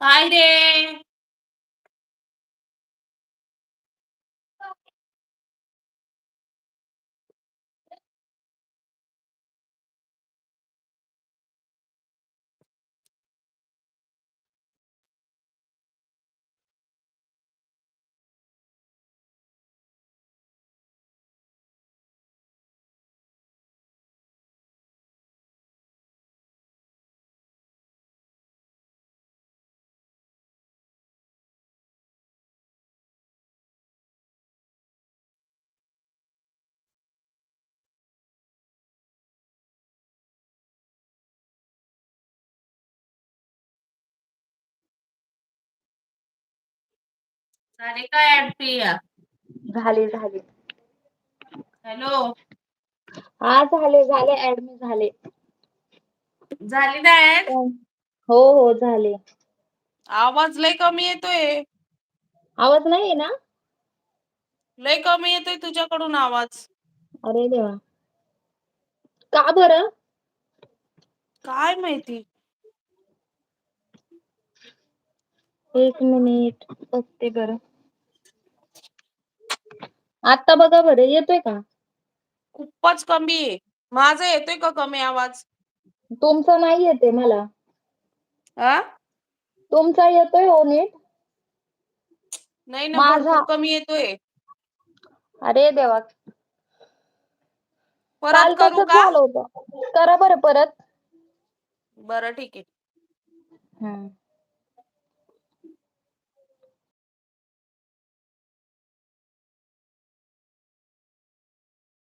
काय झाले काय ऍड प्रिया? झाले झाले. हॅलो. हा झाले झाले ऍडमिट झाले. झाली ना ऍड? हो हो झाले. आवाज लय कमी येतोय. आवाज नाहीये ना लय कमी येतोय तुझ्याकडून आवाज. अरे देवा. का बरं? काय माहिती? एक मिनिट बघते बरं. आता बघा बरं येतोय का? खूपच कमी. आहे माझा येतोय का कमी आवाज? तुमचा नाही येते मला. आं? तुमचा येतोय हो नीट? नाही ना माझा भरपूर कमी येतोय. अरे देवा. काल परत करू तसच का? झालं होतं. करा बरं परत. बरं ठीक आहे. हम्म.